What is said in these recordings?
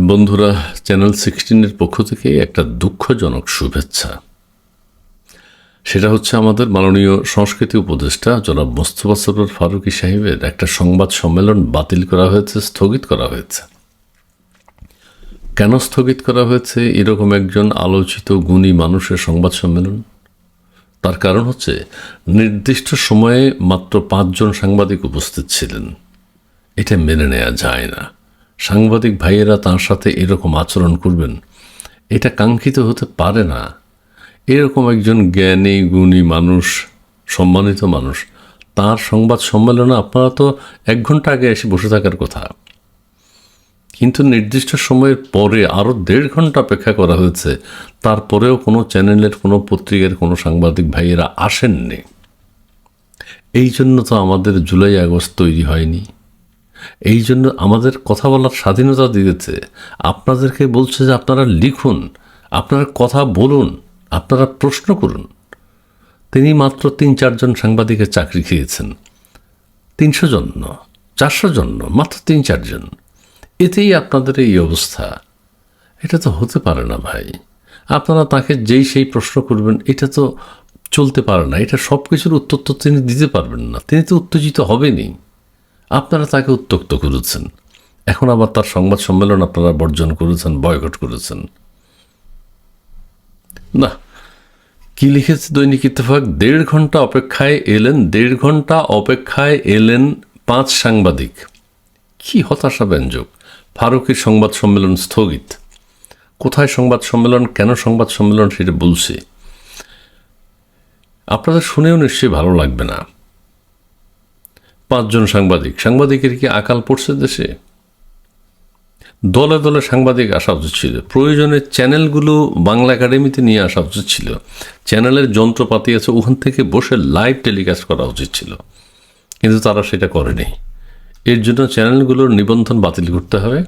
বন্ধুরা, চ্যানেল সিক্সটিনের পক্ষ থেকে একটা দুঃখজনক শুভেচ্ছা। সেটা হচ্ছে আমাদের মাননীয় সংস্কৃতি উপদেষ্টা জনাব মোস্তফা সরোর ফারুকি সাহেবের একটা সংবাদ সম্মেলন বাতিল করা হয়েছে, স্থগিত করা হয়েছে। কেন স্থগিত করা হয়েছে? এরকম একজন আলোচিত গুণী মানুষের সংবাদ সম্মেলন। তার কারণ হচ্ছে, নির্দিষ্ট সময়ে মাত্র পাঁচজন সাংবাদিক উপস্থিত ছিলেন। এটা মেনে নেওয়া যায় না। সাংবাদিক ভাইয়েরা তার সাথে এরকম আচরণ করবেন। এটা কাঙ্ক্ষিত হতে পারে না। এরকম একজন জ্ঞানী, গুণী মানুষ, সম্মানিত মানুষ, তার সংবাদ সম্মেলনে আপনারা তো এক ঘণ্টা আগে এসে বসে থাকার কথা। কিন্তু নির্দিষ্ট সময়ের পরে আরও দেড় ঘণ্টা অপেক্ষা করা হয়েছে। তারপরেও কোনো চ্যানেলের, কোনো পত্রিকার, কোনো সাংবাদিক ভাইয়েরা আসেননি। এই জন্য তো আমাদের জুলাই আগস্ট তৈরি হয়নি। এই জন্য আমাদের কথা বলার স্বাধীনতা দিয়েছে। আপনাদেরকে বলছে যে আপনারা লিখুন, আপনারা কথা বলুন, আপনারা প্রশ্ন করুন। তিনি মাত্র তিন চারজন সাংবাদিকের চাকরি খেয়েছেন। তিনশো জন চারশো জন মাত্র তিন চারজন এতেই আপনাদের এই অবস্থা। এটা তো হতে পারে না ভাই। আপনারা তাকে যেই সেই প্রশ্ন করবেন, এটা তো চলতে পারে না। এটা সব কিছুর উত্তর তো তিনি দিতে পারবেন না। তিনি তো উত্তেজিত হবেনই। আপনারা তাকে উত্তক্ত করেছেন। এখন আবার তার সংবাদ সম্মেলন আপনারা বর্জন করেছেন, বয়কট করেছেন। না, কি লিখেছে দৈনিক ইত্তেফাক? দেড় ঘণ্টা অপেক্ষায় এলেন, দেড় ঘণ্টা অপেক্ষায় এলেন পাঁচ সাংবাদিক। কি হতাশা ব্যঞ্জক ফারুকের সংবাদ সম্মেলন স্থগিত। কোথায় সংবাদ সম্মেলন, কেন সংবাদ সম্মেলন সেটা বলছে। আপনাদের শুনেও নিশ্চয়ই ভালো লাগবে না। পাঁচজন সাংবাদিক। সাংবাদিকের কি আকাল পড়ছে দেশে? দলে দলে সাংবাদিক আসা উচিত ছিল। প্রয়োজনে চ্যানেলগুলো বাংলা একাডেমিতে নিয়ে আসা উচিত ছিল। চ্যানেলের যন্ত্রপাতি আছে, ওখান থেকে বসে লাইভ টেলিকাস্ট করা উচিত ছিল। কিন্তু তারা সেটা করেনি। এর জন্য চ্যানেলগুলোর নিবন্ধন বাতিল করতে হবে।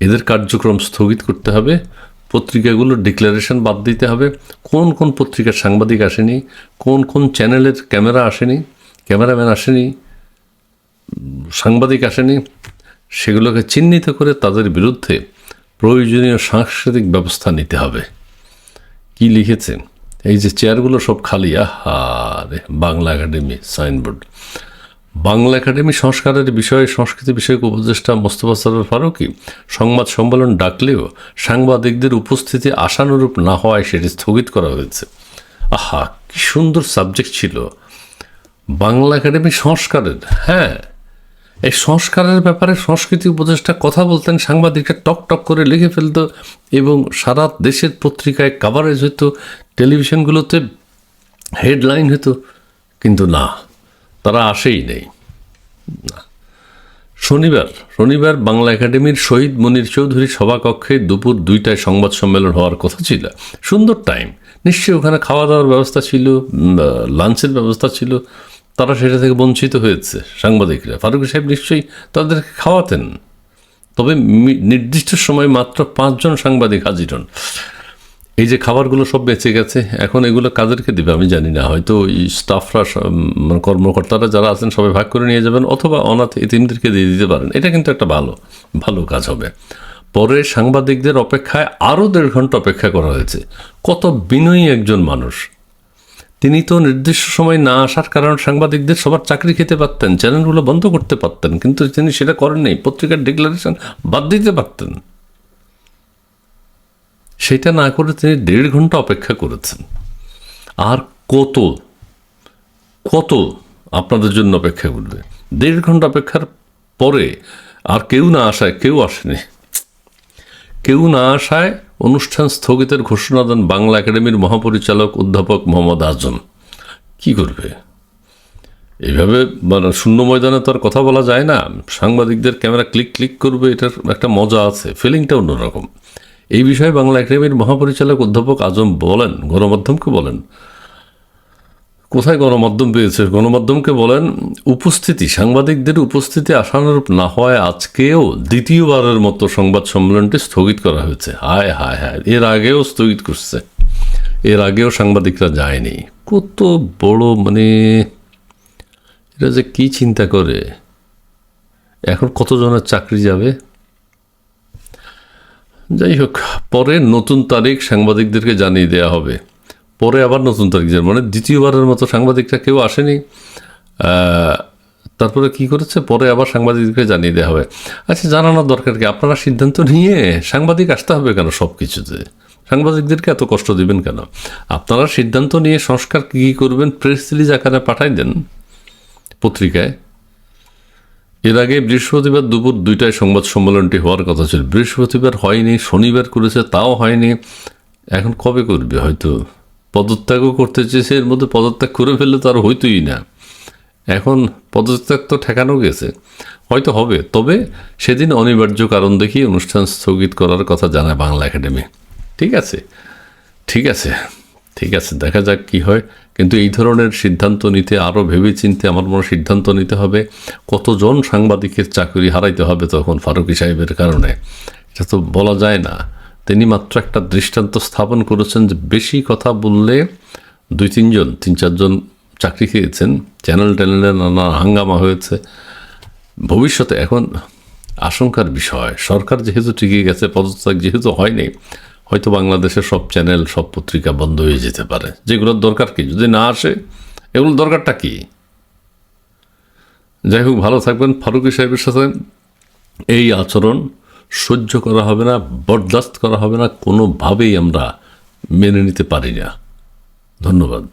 এদের কার্যক্রম স্থগিত করতে হবে। পত্রিকাগুলোর ডিক্লারেশন বাদ দিতে হবে। কোন কোন পত্রিকার সাংবাদিক আসেনি? কোন কোন চ্যানেলের ক্যামেরা আসেনি? ক্যামেরাম্যান আসেনি? সাংবাদিক আসেনি, সেগুলোকে চিহ্নিত করে তাদের বিরুদ্ধে প্রয়োজনীয় সাংস্কৃতিক ব্যবস্থা নিতে হবে। কি লিখেছে? এই যে চেয়ারগুলো সব খালি আহারে Bangla Academy signboard. Bangla Academy সংস্কারের বিষয়ে, সংস্কৃতি বিষয়ক উপদেষ্টা মোস্তফা সরোর ফারুকি সংবাদ সম্মেলন ডাকলেও সাংবাদিকদের উপস্থিতি আশানুরূপ না হওয়ায় সেটি স্থগিত করা হয়েছে। আহা, কি সুন্দর সাবজেক্ট ছিল। বাংলা একাডেমি সংস্কারের হ্যাঁ এই সংস্কারের ব্যাপারে সংস্কৃতি উপদেষ্টা কথা বলতেন, সাংবাদিকরা টক টক করে লিখে ফেলত এবং সারা দেশের পত্রিকায় কাভারেজ হতো টেলিভিশনগুলোতে হেডলাইন হতো কিন্তু না, তারা আসেই নেই। শনিবার শনিবার বাংলা একাডেমির শহীদ মনির চৌধুরী সভাকক্ষে দুপুর দুইটায় সংবাদ সম্মেলন হওয়ার কথা ছিল। সুন্দর টাইম নিশ্চয়ই ওখানে খাওয়া দাওয়ার ব্যবস্থা ছিল লাঞ্চের ব্যবস্থা ছিল। তারা সেটা থেকে বঞ্চিত হয়েছে সাংবাদিকরা। ফারুক সাহেব নিশ্চয়ই তাদেরকে খাওয়াতেন। তবে নির্দিষ্ট সময় মাত্র পাঁচজন সাংবাদিক হাজির হন। এই যে খাবারগুলো সব বেঁচে গেছে, এখন এগুলো কাদেরকে দেবে? আমি জানি না। হয়তো এই স্টাফরা মানে কর্মকর্তারা যারা আছেন, সবাই ভাগ করে নিয়ে যাবেন, অথবা অনাথ এতিমদেরকে দিয়ে দিতে পারেন। এটা কিন্তু একটা ভালো ভালো কাজ হবে। পরে সাংবাদিকদের অপেক্ষায় আরও দেড় ঘণ্টা অপেক্ষা করা হয়েছে। কত বিনয়ী একজন মানুষ। তিনি তো নির্দিষ্ট সময় না আসার কারণে সাংবাদিকদের সবার চাকরি খেতে পারতেন, চ্যানেলগুলো বন্ধ করতে পারতেন, কিন্তু তিনি সেটা করেননি পত্রিকার ডিক্লারেশন বাদ দিতে পারতেন। সেটা না করে তিনি দেড় ঘণ্টা অপেক্ষা করেছেন। আর কত কত আপনাদের জন্য অপেক্ষা করবে? দেড় ঘণ্টা অপেক্ষার পরে আর কেউ না আসায়, কেউ আসেনি। কেউ না আসায় অনুষ্ঠান স্থগিতের ঘোষণা দেন বাংলা একাডেমির মহাপরিচালক অধ্যাপক মোহাম্মদ আজম। কি করবে? এইভাবে মানে শূন্য ময়দানে তো আর কথা বলা যায় না। সাংবাদিকদের ক্যামেরা ক্লিক ক্লিক করবে, এটার একটা মজা আছে ফিলিংটা অন্যরকম। এই বিষয়ে বাংলা একাডেমির মহাপরিচালক অধ্যাপক আজম বলেন, গণমাধ্যমকে বলেন কোথায় গণমাধ্যম পেয়েছে? গণমাধ্যমকে বলেন, উপস্থিতি, সাংবাদিকদের উপস্থিতি আশানুরূপ না হওয়ায় আজকেও দ্বিতীয়বারের মতো সংবাদ সম্মেলনটি স্থগিত করা হয়েছে। হায় হায় হায়, এর আগেও স্থগিত করছে। এর আগেও সাংবাদিকরা যায়নি। কত বড় মানে এটা যে কী চিন্তা করে? এখন কতজনের চাকরি যাবে? যাই হোক, পরে নতুন তারিখ সাংবাদিকদেরকে জানিয়ে দেওয়া হবে। পরে আবার নতুন তারিখ মানে দ্বিতীয়বারের মতো সাংবাদিকরা কেউ আসেনি। তারপরে কি করেছে? পরে আবার সাংবাদিককে জানিয়ে দেওয়া হবে। আচ্ছা জানানোর দরকার কি? আপনারা সিদ্ধান্ত নিয়ে সাংবাদিক আসতে হবে কেন সব কিছুতে সাংবাদিকদেরকে এত কষ্ট দিবেন কেন? আপনারা সিদ্ধান্ত নিয়ে সংস্কার কী কী করবেন প্রেস রিলিজ আকারে পাঠাই দেন পত্রিকায়। এর আগে বৃহস্পতিবার দুপুর দুইটায় সংবাদ সম্মেলনটি হওয়ার কথা ছিল। বৃহস্পতিবার হয়নি, শনিবার করেছে, তাও হয়নি। এখন কবে করবে হয়তো? পদত্যাগও করতে চেয়েছে, এর মধ্যে পদত্যাগ করে ফেললে তো আর হইতোই না। এখন পদত্যাগ তো ঠেকানো গেছে। হয়তো হবে, তবে সেদিন অনিবার্য কারণ দেখিয়ে অনুষ্ঠান স্থগিত করার কথা জানায় বাংলা একাডেমি। ঠিক আছে ঠিক আছে ঠিক আছে, দেখা যাক কি হয়। কিন্তু এই ধরনের সিদ্ধান্ত নিতে আরও ভেবে চিনতে আমার মনে সিদ্ধান্ত নিতে হবে। কতজন সাংবাদিকের চাকরি হারাইতে হবে তখন ফারুকি সাহেবের কারণে? এটা তো বলা যায় না। তিনি মাত্র একটা দৃষ্টান্ত স্থাপন করেছেন যে বেশি কথা বললে দুই তিনজন, তিন চারজন চাকরি খেয়েছেন, চ্যানেল ট্যানেলে নানা হাঙ্গামা হয়েছে। ভবিষ্যতে এখন আশঙ্কার বিষয়, সরকার যেহেতু টিকে গেছে, পদত্যাগ যেহেতু হয়নি, হয়তো বাংলাদেশের সব চ্যানেল, সব পত্রিকা বন্ধ হয়ে যেতে পারে। যেগুলোর দরকার কি? যদি না আসে, এগুলোর দরকারটা কি? যাই হোক, ভালো থাকবেন। ফারুকি সাহেবের সাথে এই আচরণ সহ্য করা হবে না, বরদাস্ত করা হবে না, কোনোভাবেই আমরা মেনে নিতে পারি না। ধন্যবাদ।